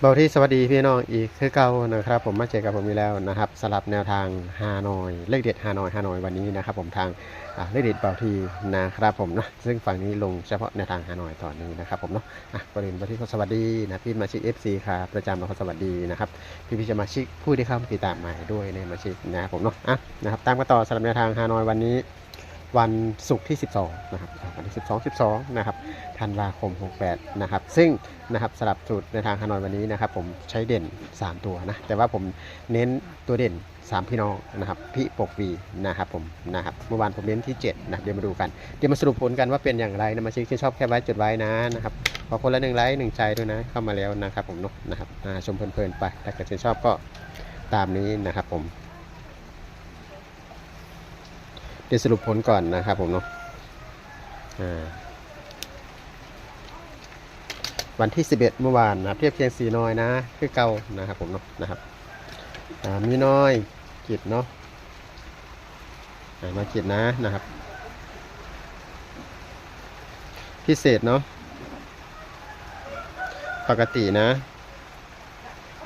เบาที่สวัสดีพี่น้องอีกคือเก่านะครับ ผมมาเจอกับผมอีกแล้วนะครับสลับแนวทางฮานอยเลขเด็ดฮานอยฮานอยวันนี้นะครับ ผมทางเลขเด็ดเบาทีนะครับผมเนาะซึ่งฝั่งนี้ลงเฉพาะแนวทางฮานอยตอนนี้นะครับผมเนาะอะก่อนอื่นเบาที่สวัสดีนะพี่มาชิกเอฟซีครับประจำมาสวัสดีนะครับพี่พี่จะมาชิกผู้ที่เข้ามาติดตามใหม่ด้วยในมาชิกนะครับผมเนาะอะนะครับตามกันต่อสลับแนวทางฮานอยวันนี้ วันศุกร์ที่ 12 นะครับวันที่ 12 12 นะครับธันวาคม 68 นะครับ ซึ่งนะครับสลับสูตรในทางฮานอยวันนี้นะครับ ผมใช้เด่น 3 ตัวนะ แต่ว่าผมเน้นตัวเด่น 3 พี่น้องนะครับ พี่ปกวีนะครับผมนะครับเมื่อวานผมเน้นที่ 7 นะเดี๋ยวมาดูกัน เดี๋ยวมาสรุปผลกันว่าเป็นอย่างไรนะมาเช็คที่ชอบแค่ไว้จดไว้นะนะครับขอคนละหนึ่งไลค์หนึ่งใจด้วยนะเข้ามาแล้วนะครับผมเนาะนะครับชมเพลินๆไปถ้าเกิดชื่นชอบก็ตามนี้นะครับผม เดี๋ยวสรุปผลก่อนนะครับผมเนาะวันที่ 11 เมื่อวานนะครับเทียบเคียงสีน้อยนะ คือเก่านะครับผมเนาะนะครับมีน้อยกิจเนาะอ่ามากิจนะนะครับ พิเศษเนาะปกตินะ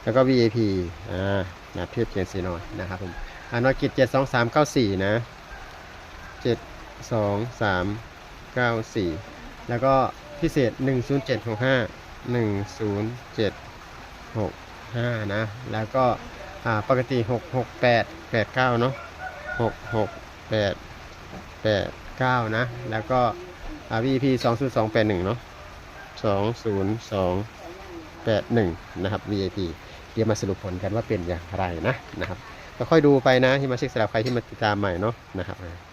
แล้วก็ VIP อ่านะเทียบเคียงสีน้อยนะครับผมอ่าน้อยกิจ 7 2 3 9 4นะเจ็ดสองสามเก้าสี่แล้วก็พิเศษหนึ่งศูนย์เจ็ดหกห้าหนึ่งศูนย์เจ็ดหกห้านะ แล้วก็ปกติหกหกแปดแปดเก้าเนาะหกหกแปดแปดเก้านะ แล้วก็อ่า VP สองศูนย์สองแปดหนึ่งเนาะสองศูนย์สองแปดหนึ่งนะครับ VIP เดี๋ยวมาสรุปผลกันว่าเป็นอย่างไรนะนะครับก็ค่อยดูไปนะที่มาเช็คสำหรับใครที่มาติดตามใหม่เนาะนะครับ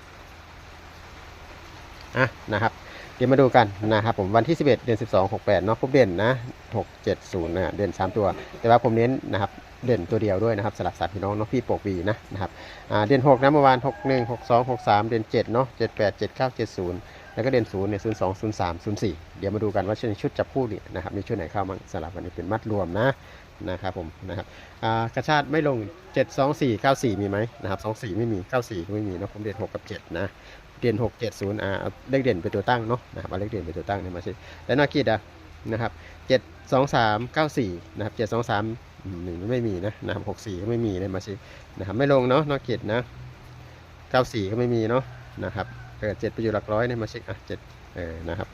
ะนะครับ เดี๋ยวมาดูกันนะครับผมวันที่ 11 เดือน 12 68เนาะผมเด่นนะ 670นะเด่น 3 ตัว แต่ว่าผมเน้นนะครับเด่นตัวเดียวด้วยนะครับสลับสามพี่น้องเนาะพี่ปกวีนะนะครับเด่น6นะเมื่อวาน61 62 63 เด่น7เนาะ78 79 70 แล้วก็เด่น0เนี่ย02 03 04 เดี๋ยวมาดูกันว่าในชุดจับคู่นี่ยนะครับมีชุดไหนเข้ามั้งสลับวันนี้เป็นมัดรวมนะนะครับผมนะครับกระชาติไม่ลง 72494 มีไหมนะครับ 24 ไม่มี 94 ก็ไม่มีเนาะผมเด่น6 กับ 7 นะ เด่น6 7 0อ่าเอาเลขเด่นเป็นตัวตั้งเนาะนะครับเอาเลขเด่นเป็นตัวตั้งเนี่ยมาสิแล้วนอกกิจอะนะครับ7 2 3 9 4นะครับ7 2 3อืมหนึ่งไม่มีนะนะครับ6 4ก็ไม่มีเลยมาสินะครับไม่ลงเนาะนอกกิจนะ9 4ก็ไม่มีเนาะนะครับเกิด7ไปอยู่หลักร้อยเนี่ยมาเช็คอะ7เออนะครับ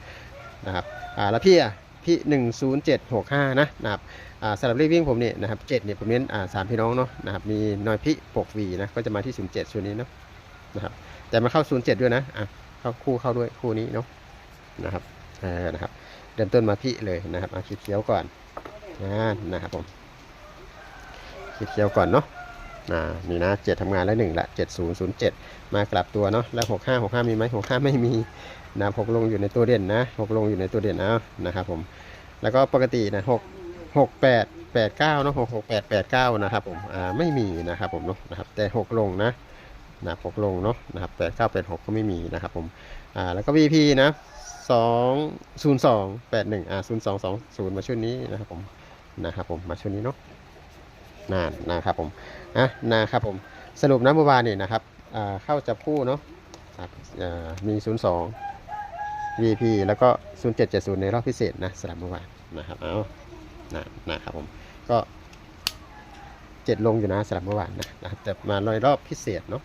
นะครับอ่าแล้วพี่อะพี่1 0 7 6 5นะนะครับอ่าสำหรับเลขวิ่งผมเนี่ยนะครับ7เนี่ยผมเน้นอ่าสามพี่น้องเนาะนะครับมีน้อยพี่ปกวีนะก็จะมาที่07ส่วนนี้เนาะนะครับ แต่มาเข้า 07 ด้วยนะอะเข้าคู่เข้าด้วยคู่นี้เนาะนะครับเออนะครับเริ่มต้นมาพี่เลยนะครับเอาขีดเขียวก่อนนะนะครับผมขีดเขียวก่อนเนาะอ่านี่นะเจ็ดทำงานแล้วหนึ่งละเจ็ดศูนย์ศูนย์เจ็ดมากลับตัวเนาะแล้วหกห้าหกห้ามีไหมหกห้าไม่มีนะหกลงอยู่ในตัวเด่นนะหกลงอยู่ในตัวเด่นเอานะครับผมแล้วก็ปกตินะหกหกแปดแปดเก้าเนาะหกหกแปดแปดเก้านะครับผมอ่าไม่มีนะครับผมเนาะนะครับแต่หกลงนะ นะหกลงเนาะนะครับแปดเก้าแปดหกก็ไม่มีนะครับผมอ่าแล้วก็ VP นะสองศูนย์สองแปดหนึ่งอ่าศูนย์สองสองศูนย์มาชุดนี้นะครับผมนะครับผมมาชุดนี้เนาะนานนะครับผมอะนะครับผมสรุปนะเมื่อวานนี่นะครับอ่าเข้าจับคู่เนาะอ่ามีศูนย์สอง VP แล้วก็ศูนย์เจ็ดเจ็ดศูนย์ในรอบพิเศษนะสำหรับเมื่อวานนะครับเอานะนะครับผมก็เจ็ดลงอยู่นะสำหรับเมื่อวานนะนะแต่มาในรอบพิเศษเนาะ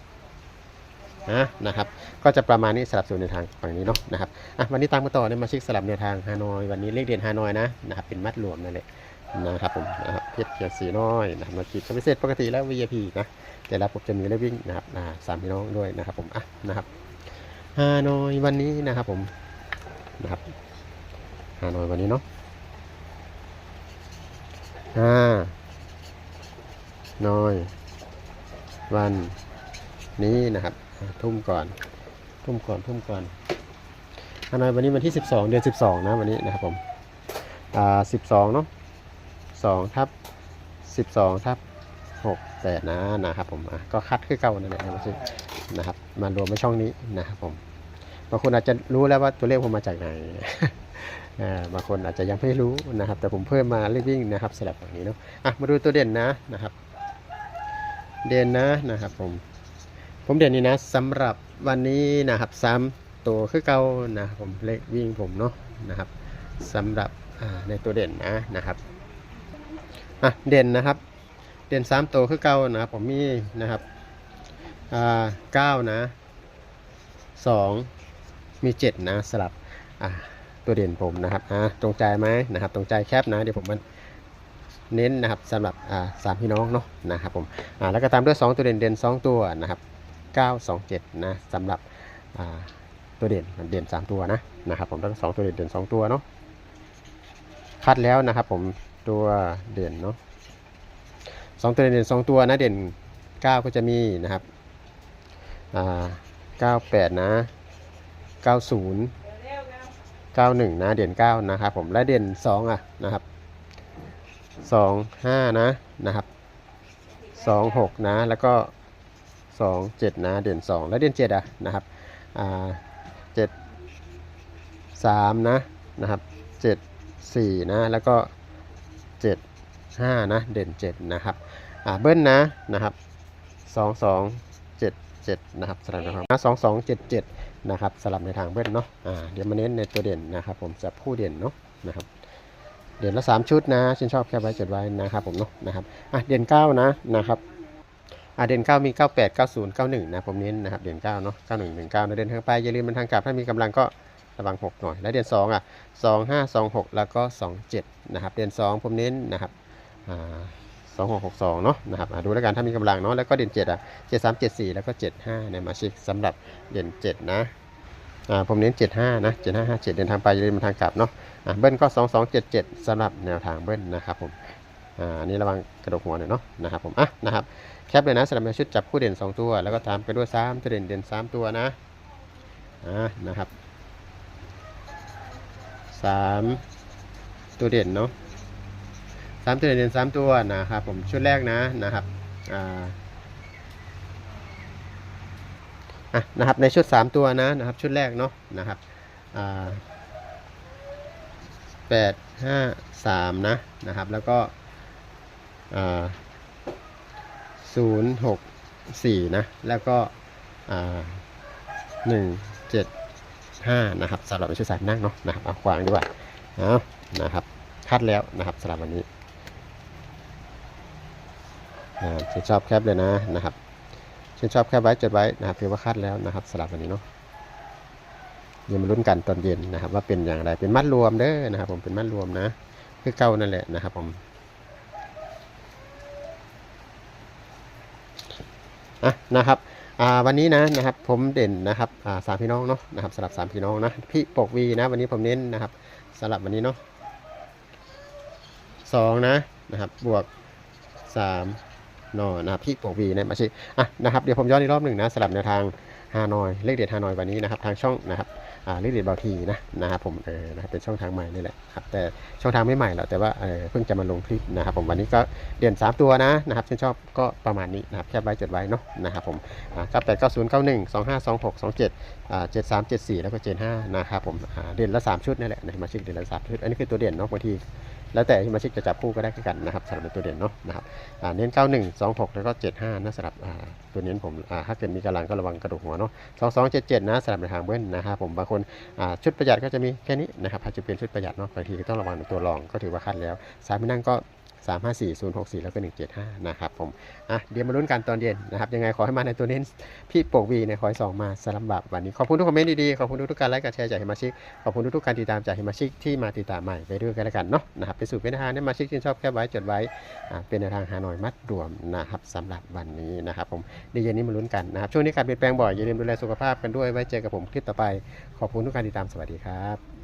นะนะครับ ก็จะประมาณนี้สลับส่วนในทางฝั่งนี้เนาะนะครับอะวันนี้ตามกันต่อเนี่ยมาช็คสลับแนวทางฮานอย วันนี้เลขเด่นฮานอยนะนะครับเป็นมัดรวมนั่นแหละนะครับผมนะครับเพียบเพียงสีน้อยนะครับมาคิดพิเศษปกติแล้ว VIP นะแต่ละผมจะมีเลขวิ่งนะครับสามพี่น้องด้วยนะครับผมอะนะครับฮานอยวันนี้นะครับผมนะครับฮานอยวันนี้เนาะฮานอย วันนี้นะครับ ทุ่มก่อน ทุ่มก่อนทุ่มก่อนฮานอยวันนี้วันที่ 12 เดือน 12 นะวันนี้นะครับผมอ่า12 เนาะ2ทับ12ทับ6 8นะนะครับผมอะก็คัดคือเก่านั่นแหละนะครับ มารวมในช่องนี้นะครับผมบางคนอาจจะรู้แล้วว่าตัวเลขผมมาจากไหนบางคนอาจจะยังไม่รู้นะครับ แต่ผมเพิ่มมาเลขวิ่งนะครับสลับฝั่งนี้เนาะอะมาดูตัวเด่นนะนะครับ เด่นนะนะครับผม ผมเด่นนี่นะสำหรับวันนี้นะครับซ้ำตัวคือเก่านะผมเลขวิ่งผมเนาะนะครับสำหรับในตัวเด่นนะนะครับอะเด่นนะครับ เด่นสามตัวคือเก้านะครับผมมีนะครับอ่าเก้านะสองมีเจ็ดนะสลับอะตัวเด่นผมนะครับอะตรงใจไหมนะครับตรงใจแคบนะเดี๋ยวผมมันเน้นนะครับสำหรับอ่าสามพี่น้องเนาะนะครับผมอ่าแล้วก็ตามด้วย 2 ตัวเด่นเด่น2ตัวนะครับ 9 2 7นะสำหรับตัวเด่นเด่น 3 ตัวนะนะครับผมแล้วสองตัวเด่นเด่น 2 ตัวเนาะคัดแล้วนะครับผมตัวเด่นเนาะสองตัวเด่นสองตัวนะเด่นเก้าก็จะมีนะครับอ่าเก้าแปดนะเก้าศูนย์เก้าหนึ่งนะเด่นเก้านะครับผมและเด่นสองอะนะครับสองห้านะนะครับสองหกนะแล้วก็ สองเจ็ดนะเด่นสองและเด่นเจ็ดอะนะครับอ่าเจ็ดสามนะนะครับเจ็ดสี่นะแล้วก็เจ็ดห้านะเด่นเจ็ดนะครับอ่าเบิ้ลนะนะครับสองสองเจ็ดเจ็ดนะครับสลับนะครับสองสองเจ็ดเจ็ดนะครับสลับในทางเบิ้ลเนาะอ่าเดี๋ยวมาเน้นในตัวเด่นนะครับผมจะผู้เด่นเนาะนะครับเด่นละสามชุดนะฉันชอบแค่ไว้จดไว้นะครับผมเนาะนะครับอะเด่นเก้านะนะครับ อะเด่นเก้ามีเก้าแปดเก้าศูนย์เก้าหนึ่งนะผมเน้นนะครับเด่นเก้าเนาะเก้าหนึ่งหนึ่งเก้านะเด่นทางไปอย่าลืมมันทางกลับถ้ามีกำลังก็ระวังหกหน่อย แล้วเด่นสองอะสองห้าสองหกแล้วก็สองเจ็ดนะครับเด่นสองผมเน้นนะครับอ่าสองหกหกสองเนาะนะครับดูแล้วกันถ้ามีกำลังเนาะแล้วก็เด่นเจ็ดอะเจ็ดสามเจ็ดสี่แล้วก็เจ็ดห้าเนี่ยมาชิกสำหรับเด่นเจ็ดนะอ่าผมเน้นเจ็ดห้านะเจ็ดห้าห้าเจ็ดเดินทางไปอย่าลืมมาทางกลับเนาะอะเบิ้ลก็สองสองเจ็ดเจ็ดสำหรับแนวทางเบิ้ลนะครับผม อ่าอันนี้ระวังกระดกหัวหน่อยเนาะนะครับผมอะนะครับแคปเลยนะสำหรับแนชุดจับคู่เด่นสองตัว แล้วก็ตามไปด้วยสามตัวเด่นเด่นสามตัวนะอ่านะครับสามตัวเด่นเนาะสามตัวเด่นสามตัวนะครับผมชุดแรกนะนะครับอ่าอะนะครับในชุด 3 ตัวนะนะครับชุดแรกเนาะนะครับอ่าแปดห้าสามนะนะครับแล้วก็ ศูนย์หกสี่นะ แล้วก็หนึ่งเจ็ดห้านะครับสำหรับในชุดสายนั่งเนาะนะครับเอาขวางดีกว่าเอานะครับคัดแล้วนะครับสำหรับวันนี้อ่นชอบแคปเลยนะนะครับฉันชอบแคปไว้จดไว้นะครับถือว่าคัดแล้วนะครับสลับวันนี้เนาะเดี๋ยวมาลุ้นกันตอนเย็นนะครับ ว่าเป็นอย่างไรเป็นมัดรวมเด้อนะครับ ผมเป็นมัดรวมนะ คือเก้านั่นแหละนะครับผม อะนะครับอ่าวันนี้นะนะครับผมเด่นนะครับอ่าสามพี่น้องเนาะนะครับสลับสามพี่น้องนะพี่ปกวีนะวันนี้ผมเน้นนะครับสลับวันนี้เนาะสองนะนะครับบวกสามนอนะครับพี่ปกวีนะมาชิอะนะครับเดี๋ยวผมย้อนอีกรอบหนึ่งนะสลับแนวทางฮานอยเลขเด็ดฮานอยวันนี้นะครับทางช่องนะครับ อ่าเลขเด็ดบางทีนะนะครับผมเออนะครับเป็นช่องทางใหม่นี่แหละครับแต่ช่องทางไม่ใหม่หรอกแต่ว่าเออเพิ่งจะมาลงคลิปนะครับผมวันนี้ก็เด่น 3 ตัวนะนะครับชื่นชอบก็ประมาณนี้นะครับแคบไว้จดไว้เนาะนะครับผมอ่าเก้าแปดเก้าศูนย์เก้าหนึ่งสองห้าสองหกสองเจ็ดอ่าเจ็ดสามเจ็ดสี่แล้วก็เจ็ดห้านะครับผมอ่าเด่นละสามชุดนี่แหละนะมาชิกเด่นละสามชุดอันนี้คือตัวเด่นเนาะบางที แล้วแต่ที่มาชิกจะจับคู่ก็ได้คือกันนะครับสำหรับตัวเด่นเนาะนะครับเน้น 91 26 แล้วก็ 75นะสำหรับตัวเน้นผมอ่าถ้าเกิดมีกำลังก็ระวังกระดูกหัวเนาะ2277 นะสำหรับในทางเบิ้ลนะครับผมบางคนชุดประหยัดก็จะมีแค่นี้นะครับถ้าจะเป็นชุดประหยัดเนาะบางทีก็ต้องระวังตัวรองก็ถือว่าคัดแล้วสายไม่นั่งก็ 354 064 แล้วก็ 175 นะครับผม อะ เดี๋ยวมาลุ้นกันตอนเย็นนะครับ ยังไงขอให้มาในตัวเน้นพี่โปกวีในคอยสองมาสลับบับวันนี้ ขอบคุณทุกคอมเมนต์ดีๆ ขอบคุณทุกการไลค์การแชร์จากเฮมาชิก ขอบคุณทุกๆการติดตามจากเฮมาชิกที่มาติดตามใหม่ไปด้วยกันแล้วกันเนาะนะครับไปสู่เป็นทางเฮมาชิกที่ชอบแคบไว้จดไว้ อ่า เป็นแนวทางฮาหน่อยมัดรวมนะครับสำหรับวันนี้นะครับผมเดี๋ยวเย็นนี้มาลุ้นกันนะครับ ช่วงนี้การเปลี่ยนแปลงบ่อยอย่าลืมดูแลสุขภาพกันด้วย ไว้เจอกับผมคลิปต่อไป ขอบคุณทุกการติดตาม สวัสดีครับ